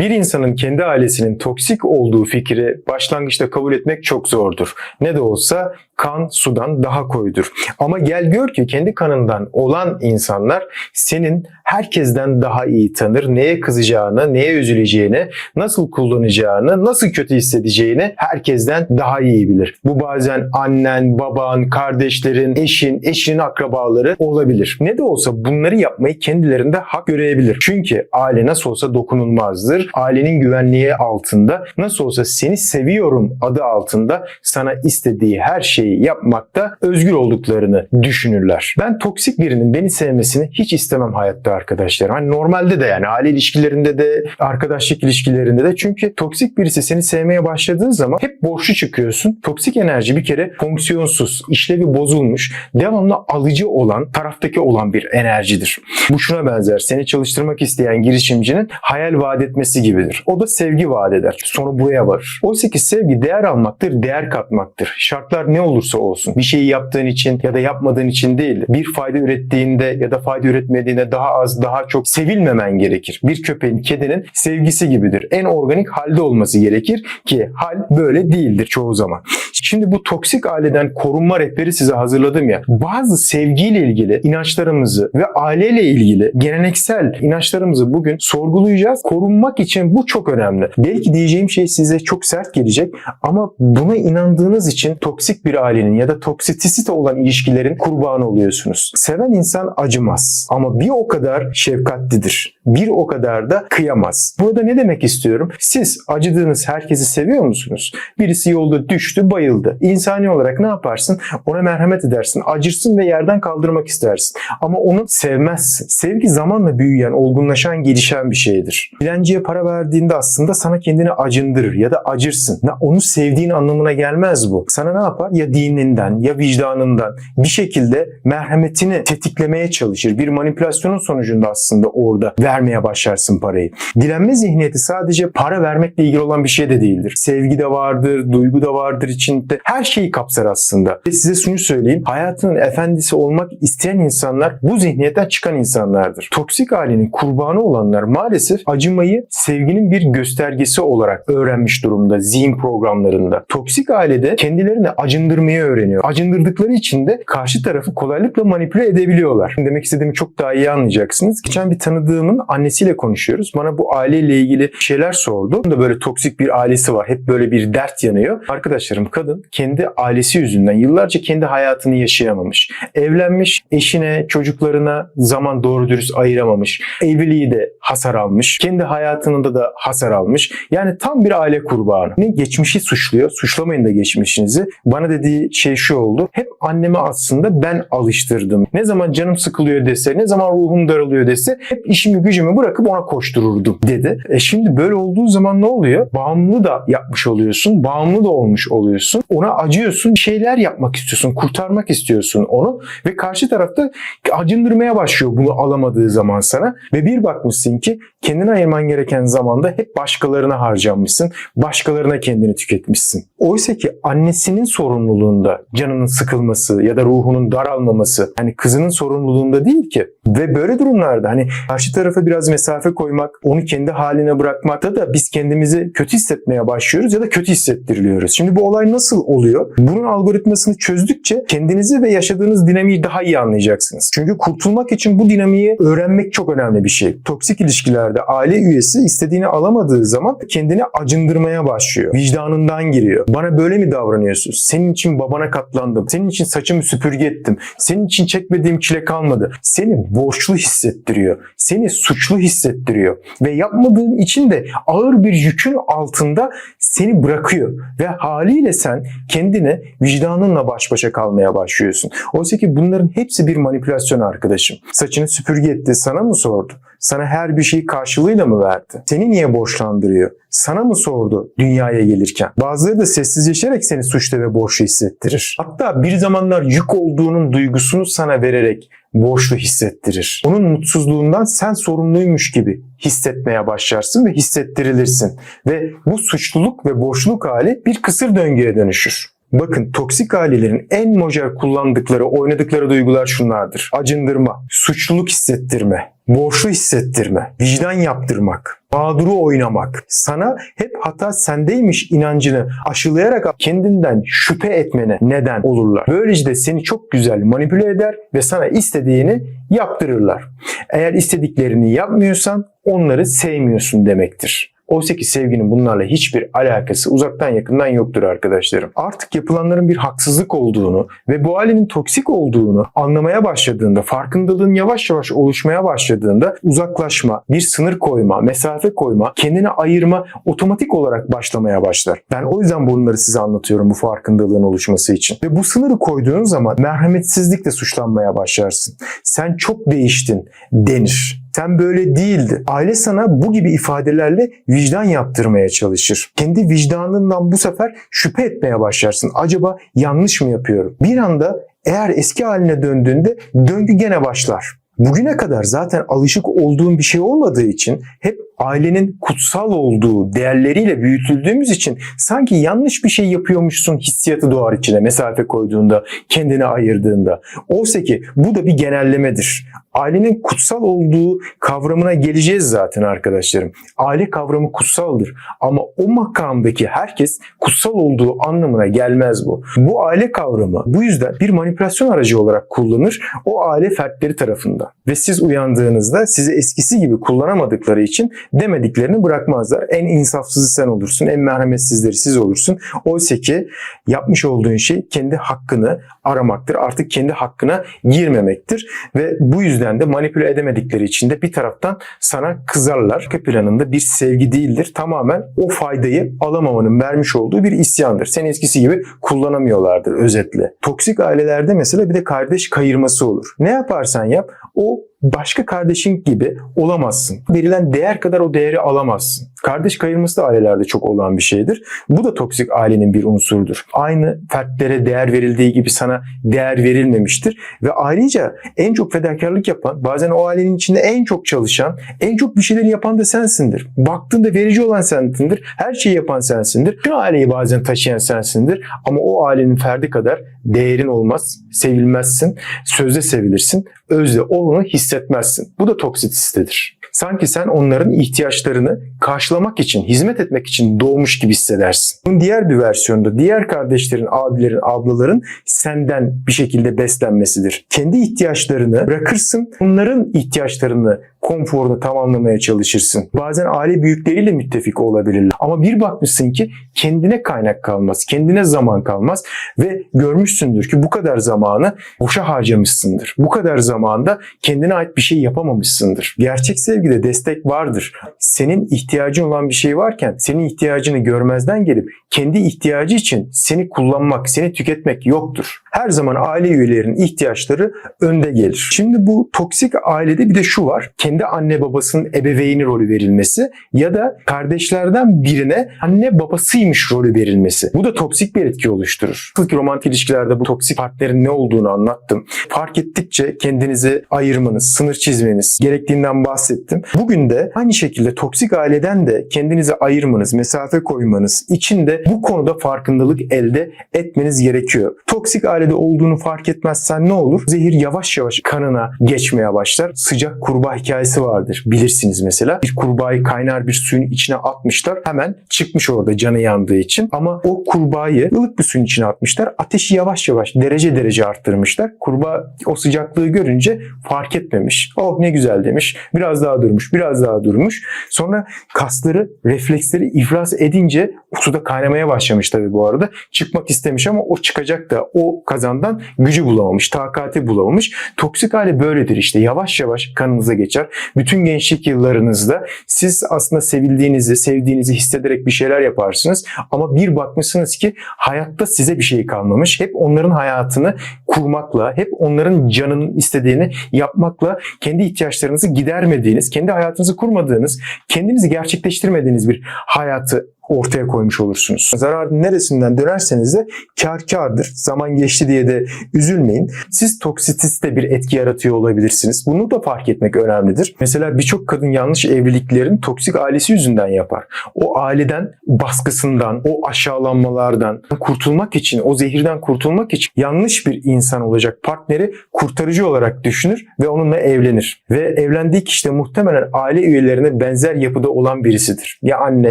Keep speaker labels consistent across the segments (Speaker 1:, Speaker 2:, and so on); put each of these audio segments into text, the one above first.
Speaker 1: Bir insanın kendi ailesinin toksik olduğu fikri başlangıçta kabul etmek çok zordur. Ne de olsa kan sudan daha koyudur. Ama gel gör ki kendi kanından olan insanlar senin herkesten daha iyi tanır. Neye kızacağını, neye üzüleceğini, nasıl kullanacağını, nasıl kötü hissedeceğini herkesten daha iyi bilir. Bu bazen annen, baban, kardeşlerin, eşin, eşinin akrabaları olabilir. Ne de olsa bunları yapmayı kendilerinde hak görebilir. Çünkü aile nasıl olsa dokunulmazdır. Ailenin güvenliği altında nasıl olsa seni seviyorum adı altında sana istediği her şeyi yapmakta özgür olduklarını düşünürler. Ben toksik birinin beni sevmesini hiç istemem hayatta arkadaşlar. Hani normalde de yani aile ilişkilerinde de arkadaşlık ilişkilerinde de çünkü toksik birisi seni sevmeye başladığı zaman hep borçlu çıkıyorsun. Toksik enerji bir kere fonksiyonsuz, işlevi bozulmuş, devamlı alıcı olan, taraftaki olan bir enerjidir. Bu şuna benzer. Seni çalıştırmak isteyen girişimcinin hayal vaat etmesi gibidir. O da sevgi vaat eder. Sonra buraya varır. Oysa ki sevgi değer almaktır, değer katmaktır. Şartlar ne olursa olsun. Bir şeyi yaptığın için ya da yapmadığın için değil. Bir fayda ürettiğinde ya da fayda üretmediğinde daha az, daha çok sevilmemen gerekir. Bir köpeğin, kedinin sevgisi gibidir. En organik halde olması gerekir ki hal böyle değildir çoğu zaman. Şimdi bu toksik aileden korunma rehberi size hazırladım ya. Bazı sevgiyle ilgili inançlarımızı ve aileyle ilgili geleneksel inançlarımızı bugün sorgulayacağız. Korunmak için bu çok önemli. Belki diyeceğim şey size çok sert gelecek ama buna inandığınız için toksik bir ailenin ya da toksisite olan ilişkilerin kurbanı oluyorsunuz. Seven insan acımaz ama bir o kadar şefkatlidir. Bir o kadar da kıyamaz. Burada ne demek istiyorum? Siz acıdığınız herkesi seviyor musunuz? Birisi yolda düştü, bayıldı. İnsani olarak ne yaparsın? Ona merhamet edersin, acırsın ve yerden kaldırmak istersin. Ama onu sevmezsin. Sevgi zamanla büyüyen, olgunlaşan, gelişen bir şeydir. Dilenciye para verdiğinde aslında sana kendini acındırır ya da acırsın. Onu sevdiğin anlamına gelmez bu. Sana ne yapar? Ya dininden ya vicdanından bir şekilde merhametini tetiklemeye çalışır. Bir manipülasyonun sonucunda aslında orada vermeye başlarsın parayı. Dilenme zihniyeti sadece para vermekle ilgili olan bir şey de değildir. Sevgi de vardır, duygu da vardır içinde. Her şeyi kapsar aslında. Ve size şunu söyleyeyim. Hayatının efendisi olmak isteyen insanlar bu zihniyetten çıkan insanlardır. Toksik ailenin kurbanı olanlar maalesef acımayı sevginin bir göstergesi olarak öğrenmiş durumda zihin programlarında. Toksik ailede kendilerini acındırmayı öğreniyor. Acındırdıkları için de karşı tarafı kolaylıkla manipüle edebiliyorlar. Demek istediğimi çok daha iyi anlayacaksınız. Geçen bir tanıdığımın annesiyle konuşuyoruz. Bana bu aileyle ilgili şeyler sordu. Da böyle toksik bir ailesi var. Hep böyle bir dert yanıyor. Arkadaşlarım kadın kendi ailesi yüzünden yıllarca kendi hayatını yaşayamamış. Evlenmiş, eşine, çocuklarına zaman doğru dürüst ayıramamış. Evliliği de hasar almış. Kendi hayatında da hasar almış. Yani tam bir aile kurbanı. Ne geçmişi suçluyor. Suçlamayın da geçmişinizi. Bana dediği şey şu oldu. Hep anneme aslında ben alıştırdım. Ne zaman canım sıkılıyor dese, ne zaman ruhum daralıyor dese hep işimi gücümü bırakıp ona koştururdum dedi. E şimdi böyle olduğu zaman ne oluyor? Bağımlı da yapmış oluyorsun. Bağımlı da olmuş oluyorsun. Ona acıyorsun. Bir şeyler yapmak istiyorsun. Kurtarmak istiyorsun onu. Ve karşı tarafta acındırmaya başlıyor bunu alamadığı zaman sana. Ve bir bakmışsın ki kendine ayırman gereken zamanda hep başkalarına harcamışsın. Başkalarına kendini tüketmişsin. Oysa ki annesinin sorumluluğunda canının sıkılması ya da ruhunun daralmaması hani kızının sorumluluğunda değil ki. Ve böyle durumlarda hani karşı tarafa biraz mesafe koymak, onu kendi haline bırakmakta da biz kendimizi kötü hissetmeye başlıyoruz ya da kötü hissettiriliyoruz. Şimdi bu olay nasıl oluyor? Bunun algoritmasını çözdükçe kendinizi ve yaşadığınız dinamiği daha iyi anlayacaksınız. Çünkü kurtulmak için bu dinamiği öğrenmek çok önemli bir şey. Toksik ilişkilerde aile üyesi istediğini alamadığı zaman kendini acındırmaya başlıyor. Vicdanından giriyor. Bana böyle mi davranıyorsun? Senin için babana katlandım. Senin için saçımı süpürge ettim. Senin için çekmediğim çile kalmadı. Seni borçlu hissettiriyor. Seni suçlu hissettiriyor. Ve yapmadığın için de ağır bir yükün altında seni bırakıyor. Ve haliyle sen kendine vicdanınla baş başa kalmaya başlıyorsun. Oysa ki bunların hepsi bir manipülasyon arkadaşım. Saçını süpürge etti sana mı sordu? Sana her bir şeyi karşılığıyla mı verdi? Seni niye borçlandırıyor? Sana mı sordu dünyaya gelirken? Bazıları da sessizleşerek seni suçlu ve borçlu hissettirir. Hatta bir zamanlar yük olduğunun duygusunu sana vererek borçlu hissettirir. Onun mutsuzluğundan sen sorumluymuş gibi hissetmeye başlarsın ve hissettirilirsin. Ve bu suçluluk ve borçluluk hali bir kısır döngüye dönüşür. Bakın toksik ailelerin en mojer kullandıkları, oynadıkları duygular şunlardır. Acındırma, suçluluk hissettirme, borçlu hissettirme, vicdan yaptırmak, mağduru oynamak, sana hep hata sendeymiş inancını aşılayarak kendinden şüphe etmene neden olurlar. Böylece de seni çok güzel manipüle eder ve sana istediğini yaptırırlar. Eğer istediklerini yapmıyorsan onları sevmiyorsun demektir. Oysa ki sevginin bunlarla hiçbir alakası uzaktan yakından yoktur arkadaşlarım. Artık yapılanların bir haksızlık olduğunu ve bu ailenin toksik olduğunu anlamaya başladığında, farkındalığın yavaş yavaş oluşmaya başladığında uzaklaşma, bir sınır koyma, mesafe koyma, kendini ayırma otomatik olarak başlamaya başlar. Ben o yüzden bunları size anlatıyorum bu farkındalığın oluşması için. Ve bu sınırı koyduğun zaman merhametsizlikle suçlanmaya başlarsın. Sen çok değiştin denir. Sen böyle değildi. Aile sana bu gibi ifadelerle vicdan yaptırmaya çalışır. Kendi vicdanından bu sefer şüphe etmeye başlarsın. Acaba yanlış mı yapıyorum? Bir anda eğer eski haline döndüğünde döngü gene başlar. Bugüne kadar zaten alışık olduğun bir şey olmadığı için hep ailenin kutsal olduğu değerleriyle büyütüldüğümüz için sanki yanlış bir şey yapıyormuşsun hissiyatı doğar içine mesafe koyduğunda, kendini ayırdığında. Oysa ki bu da bir genellemedir. Ailenin kutsal olduğu kavramına geleceğiz zaten arkadaşlarım. Aile kavramı kutsaldır ama o makamdaki herkes kutsal olduğu anlamına gelmez bu. Bu aile kavramı bu yüzden bir manipülasyon aracı olarak kullanır o aile fertleri tarafından. Ve siz uyandığınızda sizi eskisi gibi kullanamadıkları için demediklerini bırakmazlar. En insafsızı sen olursun, en merhametsizleri siz olursun. Oysa ki yapmış olduğun şey kendi hakkını aramaktır. Artık kendi hakkına girmemektir. Ve bu yüzden de manipüle edemedikleri için de bir taraftan sana kızarlar. Arka planında bir sevgi değildir. Tamamen o faydayı alamamanın vermiş olduğu bir isyandır. Seni eskisi gibi kullanamıyorlardır özetle. Toksik ailelerde mesela bir de kardeş kayırması olur. Ne yaparsan yap o başka kardeşin gibi olamazsın. Verilen değer kadar o değeri alamazsın. Kardeş kayırması da ailelerde çok olan bir şeydir. Bu da toksik ailenin bir unsurdur. Aynı fertlere değer verildiği gibi sana değer verilmemiştir. Ve ayrıca en çok fedakarlık yapan, bazen o ailenin içinde en çok çalışan, en çok bir şeyleri yapan da sensindir. Baktığında verici olan sensindir. Her şeyi yapan sensindir. Tüm aileyi bazen taşıyan sensindir. Ama o ailenin ferdi kadar değerin olmaz, sevilmezsin, sözde sevilirsin, özde olduğunu hissetmezsin. Bu da toksisitedir. Sanki sen onların ihtiyaçlarını karşılamak için, hizmet etmek için doğmuş gibi hissedersin. Bunun diğer bir versiyonu da diğer kardeşlerin, abilerin, ablaların senden bir şekilde beslenmesidir. Kendi ihtiyaçlarını bırakırsın, onların ihtiyaçlarını konforunu tamamlamaya çalışırsın. Bazen aile büyükleriyle müttefik olabilirler. Ama bir bakmışsın ki kendine kaynak kalmaz, kendine zaman kalmaz ve görmüşsündür ki bu kadar zamanı boşa harcamışsındır. Bu kadar zamanda kendine ait bir şey yapamamışsındır. Gerçek sevgide destek vardır. Senin ihtiyacın olan bir şey varken senin ihtiyacını görmezden gelip kendi ihtiyacı için seni kullanmak, seni tüketmek yoktur. Her zaman aile üyelerinin ihtiyaçları önde gelir. Şimdi bu toksik ailede bir de şu var. Kendi anne babasının ebeveyni rolü verilmesi ya da kardeşlerden birine anne babasıymış rolü verilmesi. Bu da toksik bir etki oluşturur. Nasıl ki romantik ilişkilerde bu toksik partnerin ne olduğunu anlattım. Fark ettikçe kendinizi ayırmanız, sınır çizmeniz gerektiğinden bahsettim. Bugün de aynı şekilde toksik aileden de kendinizi ayırmanız, mesafe koymanız için de bu konuda farkındalık elde etmeniz gerekiyor. Toksik ailede olduğunu fark etmezsen ne olur? Zehir yavaş yavaş kanına geçmeye başlar. Sıcak kurbağa hikayesi vardır. Bilirsiniz mesela. Bir kurbağayı kaynar bir suyun içine atmışlar. Hemen çıkmış orada canı yandığı için. Ama o kurbağayı ılık bir suyun içine atmışlar. Ateşi yavaş yavaş derece derece arttırmışlar. Kurbağa o sıcaklığı görünce fark etmemiş. Oh ne güzel demiş. Biraz daha durmuş, biraz daha durmuş. Sonra kasları, refleksleri iflas edince suda kaynamaya başlamış tabii bu arada. Çıkmak istemiş ama o çıkacak da o kazandan gücü bulamamış, takati bulamamış. Toksik hali böyledir işte. Yavaş yavaş kanınıza geçer. Bütün gençlik yıllarınızda siz aslında sevildiğinizi, sevdiğinizi hissederek bir şeyler yaparsınız. Ama bir bakmışsınız ki hayatta size bir şey kalmamış. Hep onların hayatını kurmakla, hep onların canının istediğini yapmakla kendi ihtiyaçlarınızı gidermediğiniz, kendi hayatınızı kurmadığınız, kendinizi gerçekleştirmediğiniz bir hayatı ortaya koymuş olursunuz. Zarar neresinden dönerseniz de kar kardır. Zaman geçti diye de üzülmeyin. Siz toksitiste bir etki yaratıyor olabilirsiniz. Bunu da fark etmek önemlidir. Mesela birçok kadın yanlış evliliklerin toksik ailesi yüzünden yapar. O aileden baskısından, o aşağılanmalardan kurtulmak için, o zehirden kurtulmak için yanlış bir insan olacak partneri kurtarıcı olarak düşünür ve onunla evlenir. Ve evlendiği kişi de muhtemelen aile üyelerine benzer yapıda olan birisidir. Ya anne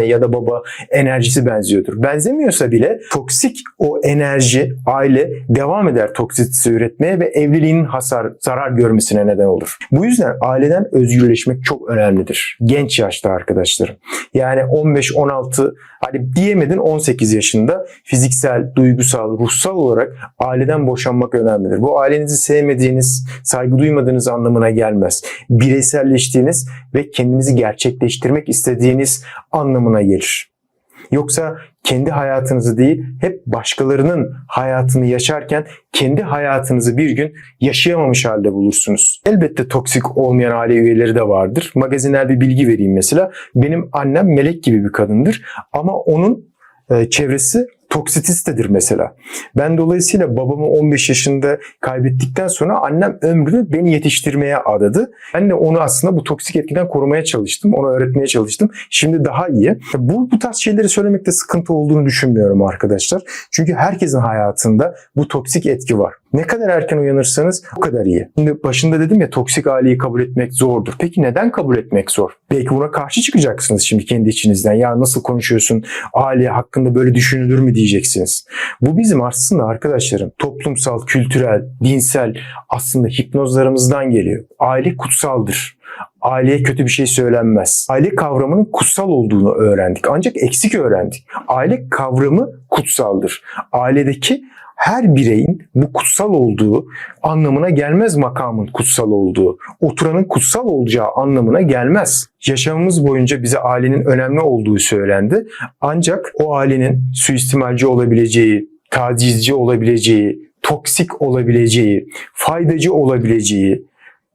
Speaker 1: ya da baba enerjisi benziyordur. Benzemiyorsa bile toksik o enerji aile devam eder toksitisi üretmeye ve evliliğin hasar, zarar görmesine neden olur. Bu yüzden aileden özgürleşmek çok önemlidir. Genç yaşta arkadaşlarım. Yani 15-16 hadi diyemedin 18 yaşında fiziksel, duygusal, ruhsal olarak aileden boşanmak önemlidir. Bu ailenizi sevmediğiniz, saygı duymadığınız anlamına gelmez. Bireyselleştiğiniz ve kendinizi gerçekleştirmek istediğiniz anlamına gelir. Yoksa kendi hayatınızı değil, hep başkalarının hayatını yaşarken kendi hayatınızı bir gün yaşayamamış halde bulursunuz. Elbette toksik olmayan aile üyeleri de vardır. Magazinel bir bilgi vereyim mesela. Benim annem melek gibi bir kadındır ama onun e, çevresi toksitistedir mesela. Ben dolayısıyla babamı 15 yaşında kaybettikten sonra annem ömrünü beni yetiştirmeye adadı. Ben de onu aslında bu toksik etkiden korumaya çalıştım. Ona öğretmeye çalıştım. Şimdi daha iyi. Bu, bu tarz şeyleri söylemekte sıkıntı olduğunu düşünmüyorum arkadaşlar. Çünkü herkesin hayatında bu toksik etki var. Ne kadar erken uyanırsanız o kadar iyi. Şimdi başında dedim ya toksik aileyi kabul etmek zordur. Peki neden kabul etmek zor? Belki buna karşı çıkacaksınız şimdi kendi içinizden. Ya nasıl konuşuyorsun? Aile hakkında böyle düşünülür mü diyeceksiniz. Bu bizim aslında arkadaşlarım toplumsal, kültürel, dinsel aslında hipnozlarımızdan geliyor. Aile kutsaldır. Aileye kötü bir şey söylenmez. Aile kavramının kutsal olduğunu öğrendik. Ancak eksik öğrendik. Aile kavramı kutsaldır. Ailedeki her bireyin bu kutsal olduğu anlamına gelmez makamın kutsal olduğu. Oturanın kutsal olacağı anlamına gelmez. Yaşamımız boyunca bize ailenin önemli olduğu söylendi. Ancak o ailenin suistimalci olabileceği, tacizci olabileceği, toksik olabileceği, faydacı olabileceği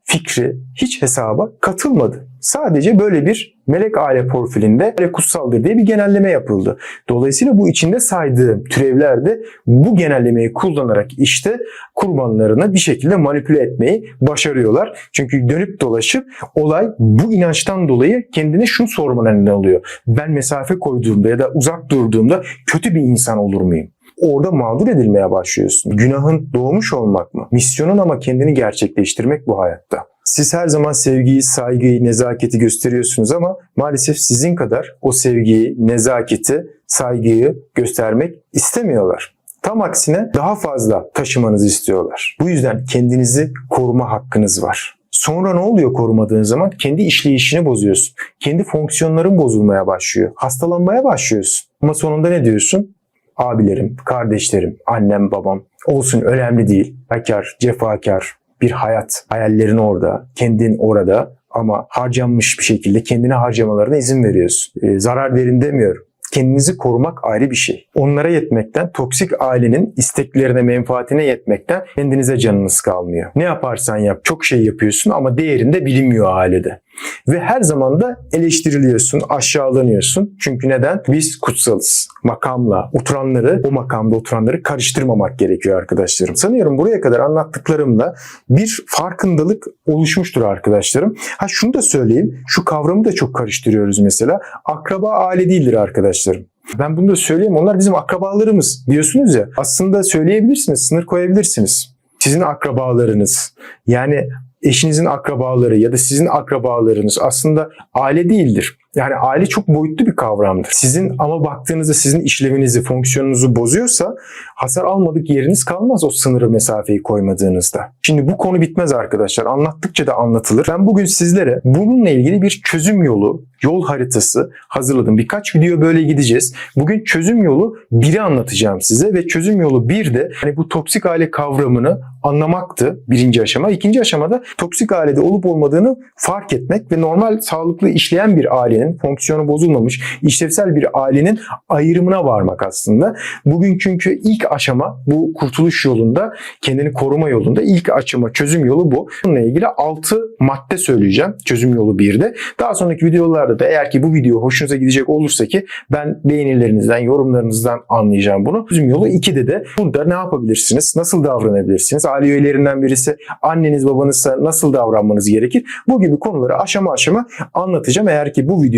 Speaker 1: fikri hiç hesaba katılmadı. Sadece böyle bir melek aile profilinde kutsaldır diye bir genelleme yapıldı. Dolayısıyla bu içinde saydığım türevler de bu genellemeyi kullanarak işte kurbanlarını bir şekilde manipüle etmeyi başarıyorlar. Çünkü dönüp dolaşıp olay bu inançtan dolayı kendine şunu sormana neden oluyor. Ben mesafe koyduğumda ya da uzak durduğumda kötü bir insan olur muyum? orada mağdur edilmeye başlıyorsun. Günahın doğmuş olmak mı? Misyonun ama kendini gerçekleştirmek bu hayatta. Siz her zaman sevgiyi, saygıyı, nezaketi gösteriyorsunuz ama maalesef sizin kadar o sevgiyi, nezaketi, saygıyı göstermek istemiyorlar. Tam aksine daha fazla taşımanızı istiyorlar. Bu yüzden kendinizi koruma hakkınız var. Sonra ne oluyor korumadığın zaman? Kendi işleyişini bozuyorsun. Kendi fonksiyonların bozulmaya başlıyor. Hastalanmaya başlıyorsun. Ama sonunda ne diyorsun? abilerim, kardeşlerim, annem, babam olsun önemli değil. Bekar, cefakar bir hayat. Hayallerin orada, kendin orada ama harcanmış bir şekilde kendine harcamalarına izin veriyorsun. Ee, zarar verin demiyorum. Kendinizi korumak ayrı bir şey. Onlara yetmekten, toksik ailenin isteklerine, menfaatine yetmekten kendinize canınız kalmıyor. Ne yaparsan yap, çok şey yapıyorsun ama değerinde bilinmiyor ailede. Ve her zaman da eleştiriliyorsun, aşağılanıyorsun. Çünkü neden? Biz kutsalız. Makamla oturanları, o makamda oturanları karıştırmamak gerekiyor arkadaşlarım. Sanıyorum buraya kadar anlattıklarımla bir farkındalık oluşmuştur arkadaşlarım. Ha şunu da söyleyeyim. Şu kavramı da çok karıştırıyoruz mesela. Akraba aile değildir arkadaşlarım. Ben bunu da söyleyeyim. Onlar bizim akrabalarımız diyorsunuz ya. Aslında söyleyebilirsiniz, sınır koyabilirsiniz. Sizin akrabalarınız. Yani eşinizin akrabaları ya da sizin akrabalarınız aslında aile değildir. Yani aile çok boyutlu bir kavramdır. Sizin ama baktığınızda sizin işlevinizi, fonksiyonunuzu bozuyorsa hasar almadık yeriniz kalmaz o sınırı mesafeyi koymadığınızda. Şimdi bu konu bitmez arkadaşlar. Anlattıkça da anlatılır. Ben bugün sizlere bununla ilgili bir çözüm yolu, yol haritası hazırladım. Birkaç video böyle gideceğiz. Bugün çözüm yolu 1'i anlatacağım size ve çözüm yolu 1 de hani bu toksik aile kavramını anlamaktı birinci aşama. İkinci aşamada toksik ailede olup olmadığını fark etmek ve normal sağlıklı işleyen bir ailenin ailenin fonksiyonu bozulmamış, işlevsel bir ailenin ayrımına varmak aslında. Bugün çünkü ilk aşama bu kurtuluş yolunda, kendini koruma yolunda ilk aşama çözüm yolu bu. Bununla ilgili 6 madde söyleyeceğim çözüm yolu 1'de. Daha sonraki videolarda da eğer ki bu video hoşunuza gidecek olursa ki ben beğenilerinizden, yorumlarınızdan anlayacağım bunu. Çözüm yolu 2'de de burada ne yapabilirsiniz? Nasıl davranabilirsiniz? Aile üyelerinden birisi anneniz babanızsa nasıl davranmanız gerekir? Bu gibi konuları aşama aşama anlatacağım. Eğer ki bu video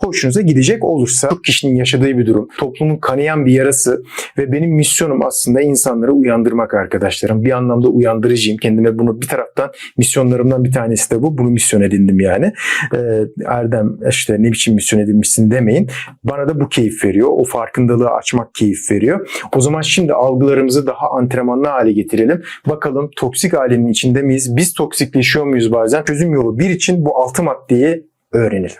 Speaker 1: hoşunuza gidecek olursa çok kişinin yaşadığı bir durum. Toplumun kanayan bir yarası ve benim misyonum aslında insanları uyandırmak arkadaşlarım. Bir anlamda uyandırıcıyım. Kendime bunu bir taraftan misyonlarımdan bir tanesi de bu. Bunu misyon edindim yani. Ee, Erdem işte ne biçim misyon edinmişsin demeyin. Bana da bu keyif veriyor. O farkındalığı açmak keyif veriyor. O zaman şimdi algılarımızı daha antrenmanlı hale getirelim. Bakalım toksik ailenin içinde miyiz? Biz toksikleşiyor muyuz bazen? Çözüm yolu bir için bu altı maddeyi öğrenelim.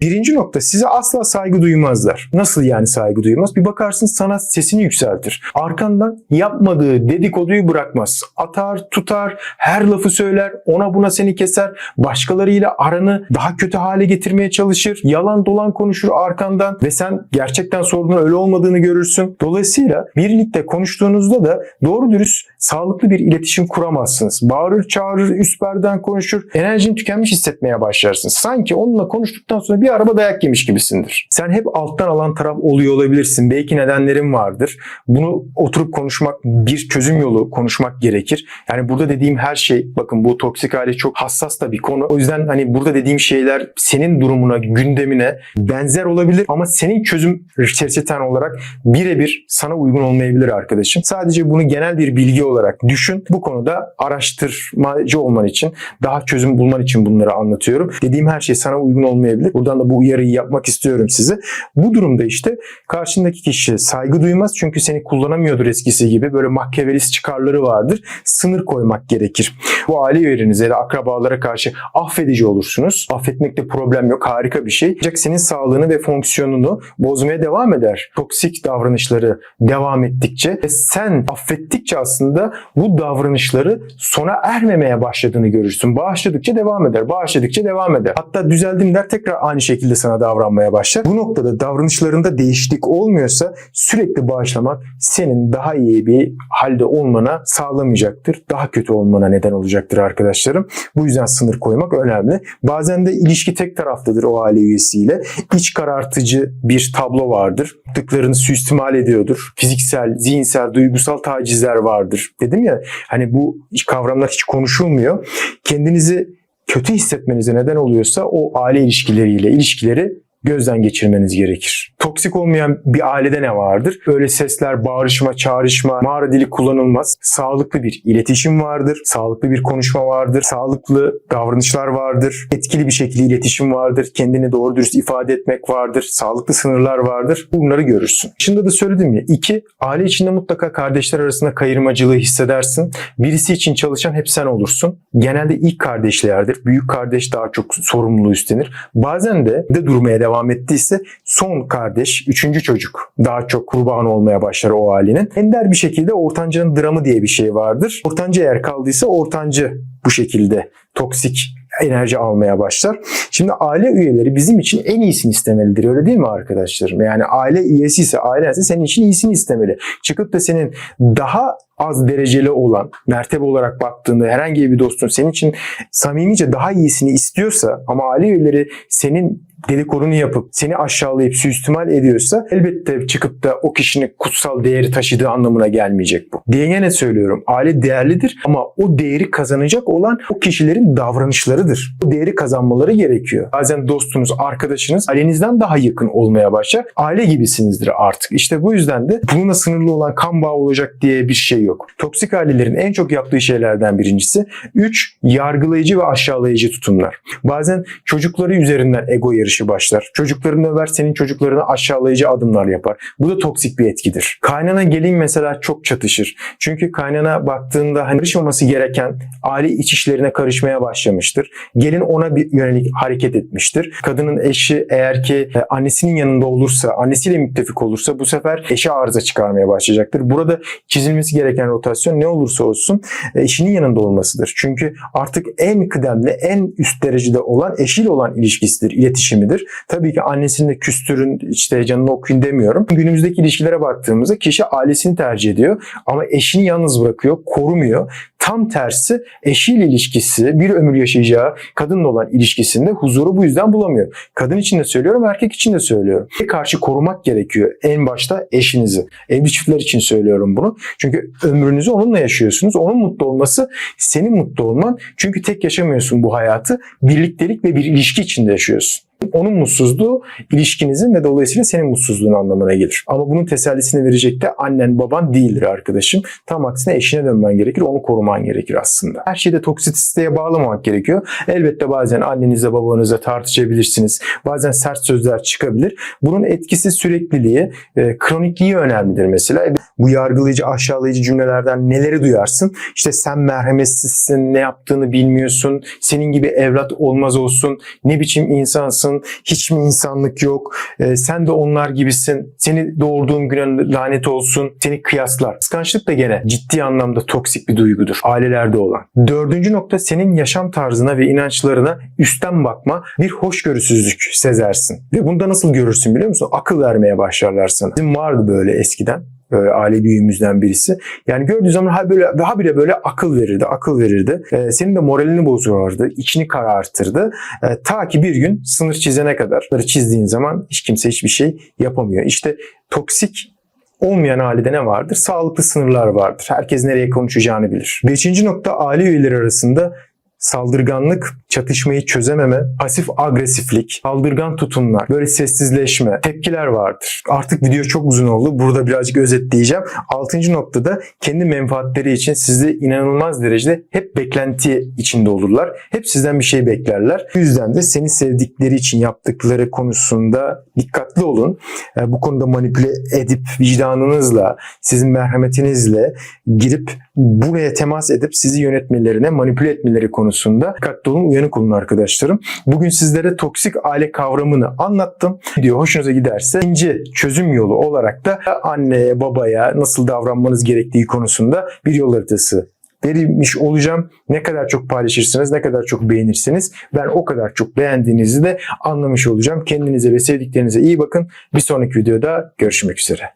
Speaker 1: Birinci nokta size asla saygı duymazlar. Nasıl yani saygı duymaz? Bir bakarsın sana sesini yükseltir. Arkandan yapmadığı dedikoduyu bırakmaz. Atar, tutar, her lafı söyler, ona buna seni keser. Başkalarıyla aranı daha kötü hale getirmeye çalışır. Yalan dolan konuşur arkandan ve sen gerçekten sorunun öyle olmadığını görürsün. Dolayısıyla birlikte konuştuğunuzda da doğru dürüst sağlıklı bir iletişim kuramazsınız. Bağırır, çağırır, üst berden konuşur. Enerjini tükenmiş hissetmeye başlarsın. Sanki onunla konuştuktan sonra bir araba dayak yemiş gibisindir. Sen hep alttan alan taraf oluyor olabilirsin. Belki nedenlerin vardır. Bunu oturup konuşmak bir çözüm yolu konuşmak gerekir. Yani burada dediğim her şey bakın bu toksik aile çok hassas da bir konu. O yüzden hani burada dediğim şeyler senin durumuna, gündemine benzer olabilir ama senin çözüm reçeten olarak birebir sana uygun olmayabilir arkadaşım. Sadece bunu genel bir bilgi olarak düşün. Bu konuda araştırmacı olman için, daha çözüm bulman için bunları anlatıyorum. Dediğim her şey sana uygun olmayabilir. Buradan da bu uyarıyı yapmak istiyorum size. Bu durumda işte karşındaki kişi saygı duymaz çünkü seni kullanamıyordur eskisi gibi. Böyle mahkevelist çıkarları vardır. Sınır koymak gerekir. Bu aile üyelerinize da akrabalara karşı affedici olursunuz. Affetmekte problem yok. Harika bir şey. Ancak senin sağlığını ve fonksiyonunu bozmaya devam eder. Toksik davranışları devam ettikçe sen affettikçe aslında bu davranışları sona ermemeye başladığını görürsün. Bağışladıkça devam eder. Bağışladıkça devam eder. Hatta düzeldim der tekrar aynı şekilde sana davranmaya başlar. Bu noktada davranışlarında değişiklik olmuyorsa sürekli bağışlamak senin daha iyi bir halde olmana sağlamayacaktır. Daha kötü olmana neden olacaktır arkadaşlarım. Bu yüzden sınır koymak önemli. Bazen de ilişki tek taraftadır o aile üyesiyle. İç karartıcı bir tablo vardır. Yaptıklarını suistimal ediyordur. Fiziksel, zihinsel, duygusal tacizler vardır. Dedim ya hani bu kavramlar hiç konuşulmuyor. Kendinizi kötü hissetmenize neden oluyorsa o aile ilişkileriyle ilişkileri gözden geçirmeniz gerekir. Toksik olmayan bir ailede ne vardır? Böyle sesler, bağırışma, çağrışma, mağara dili kullanılmaz. Sağlıklı bir iletişim vardır. Sağlıklı bir konuşma vardır. Sağlıklı davranışlar vardır. Etkili bir şekilde iletişim vardır. Kendini doğru dürüst ifade etmek vardır. Sağlıklı sınırlar vardır. Bunları görürsün. Şimdi de söyledim ya. iki, aile içinde mutlaka kardeşler arasında kayırmacılığı hissedersin. Birisi için çalışan hep sen olursun. Genelde ilk kardeşlerdir. Büyük kardeş daha çok sorumluluğu üstlenir. Bazen de de durmaya devam ettiyse son kardeş, üçüncü çocuk daha çok kurban olmaya başlar o ailenin. Ender bir şekilde ortancanın dramı diye bir şey vardır. Ortanca eğer kaldıysa ortancı bu şekilde toksik enerji almaya başlar. Şimdi aile üyeleri bizim için en iyisini istemelidir öyle değil mi arkadaşlarım? Yani aile üyesi ise aile ise senin için iyisini istemeli. Çıkıp da senin daha az dereceli olan mertebe olarak baktığında herhangi bir dostun senin için samimice daha iyisini istiyorsa ama aile üyeleri senin dedikodunu yapıp seni aşağılayıp suistimal ediyorsa elbette çıkıp da o kişinin kutsal değeri taşıdığı anlamına gelmeyecek bu. Diye ne söylüyorum? Aile değerlidir ama o değeri kazanacak olan o kişilerin davranışlarıdır. O değeri kazanmaları gerekiyor. Bazen dostunuz, arkadaşınız ailenizden daha yakın olmaya başlar. Aile gibisinizdir artık. İşte bu yüzden de bununla sınırlı olan kan bağı olacak diye bir şey yok. Toksik ailelerin en çok yaptığı şeylerden birincisi 3. Yargılayıcı ve aşağılayıcı tutumlar. Bazen çocukları üzerinden ego yarışı başlar. Çocuklarını över, senin çocuklarına aşağılayıcı adımlar yapar. Bu da toksik bir etkidir. Kaynana gelin mesela çok çatışır. Çünkü kaynana baktığında hani karışmaması gereken aile iç işlerine karışmaya başlamıştır. Gelin ona bir yönelik hareket etmiştir. Kadının eşi eğer ki e, annesinin yanında olursa, annesiyle müttefik olursa bu sefer eşe arıza çıkarmaya başlayacaktır. Burada çizilmesi gereken gereken rotasyon ne olursa olsun eşinin yanında olmasıdır. Çünkü artık en kıdemli, en üst derecede olan eşiyle olan ilişkisidir, iletişimidir. Tabii ki annesini de küstürün, işte canını okuyun demiyorum. Günümüzdeki ilişkilere baktığımızda kişi ailesini tercih ediyor ama eşini yalnız bırakıyor, korumuyor. Tam tersi eşiyle ilişkisi, bir ömür yaşayacağı kadınla olan ilişkisinde huzuru bu yüzden bulamıyor. Kadın için de söylüyorum, erkek için de söylüyorum. Karşı korumak gerekiyor. En başta eşinizi. Evli çiftler için söylüyorum bunu. Çünkü ömrünüzü onunla yaşıyorsunuz. Onun mutlu olması senin mutlu olman. Çünkü tek yaşamıyorsun bu hayatı. Birliktelik ve bir ilişki içinde yaşıyorsun. Onun mutsuzluğu ilişkinizin ve dolayısıyla senin mutsuzluğun anlamına gelir. Ama bunun tesellisini verecek de annen baban değildir arkadaşım. Tam aksine eşine dönmen gerekir, onu koruman gerekir aslında. Her şeyde toksitisteye bağlamamak gerekiyor. Elbette bazen annenizle babanızla tartışabilirsiniz. Bazen sert sözler çıkabilir. Bunun etkisi sürekliliği, e, kronikliği önemlidir mesela. Bu yargılayıcı, aşağılayıcı cümlelerden neleri duyarsın? İşte sen merhametsizsin, ne yaptığını bilmiyorsun, senin gibi evlat olmaz olsun, ne biçim insansın, hiç mi insanlık yok, e, sen de onlar gibisin, seni doğurduğum güne lanet olsun, seni kıyaslar. Kıskançlık da gene ciddi anlamda toksik bir duygudur ailelerde olan. Dördüncü nokta senin yaşam tarzına ve inançlarına üstten bakma, bir hoşgörüsüzlük sezersin. Ve bunda nasıl görürsün biliyor musun? Akıl vermeye başlarlar sana. Bizim vardı böyle eskiden böyle aile büyüğümüzden birisi. Yani gördüğü zaman böyle daha bile böyle akıl verirdi, akıl verirdi. Ee, senin de moralini bozardı, içini karartırdı. Ee, ta ki bir gün sınır çizene kadar. Bunları çizdiğin zaman hiç kimse hiçbir şey yapamıyor. İşte toksik olmayan ailede ne vardır? Sağlıklı sınırlar vardır. Herkes nereye konuşacağını bilir. Beşinci nokta aile üyeleri arasında saldırganlık, çatışmayı çözememe, pasif agresiflik, saldırgan tutumlar, böyle sessizleşme, tepkiler vardır. Artık video çok uzun oldu. Burada birazcık özetleyeceğim. Altıncı noktada kendi menfaatleri için sizi inanılmaz derecede hep beklenti içinde olurlar. Hep sizden bir şey beklerler. Bu yüzden de seni sevdikleri için yaptıkları konusunda dikkatli olun. E, Bu konuda manipüle edip vicdanınızla, sizin merhametinizle girip buraya temas edip sizi yönetmelerine, manipüle etmeleri konusunda dikkatli olun, uyanık olun arkadaşlarım. Bugün sizlere toksik aile kavramını anlattım. Video hoşunuza giderse ikinci çözüm yolu olarak da anneye, babaya nasıl davranmanız gerektiği konusunda bir yol haritası verilmiş olacağım. Ne kadar çok paylaşırsınız, ne kadar çok beğenirsiniz ben o kadar çok beğendiğinizi de anlamış olacağım. Kendinize ve sevdiklerinize iyi bakın. Bir sonraki videoda görüşmek üzere.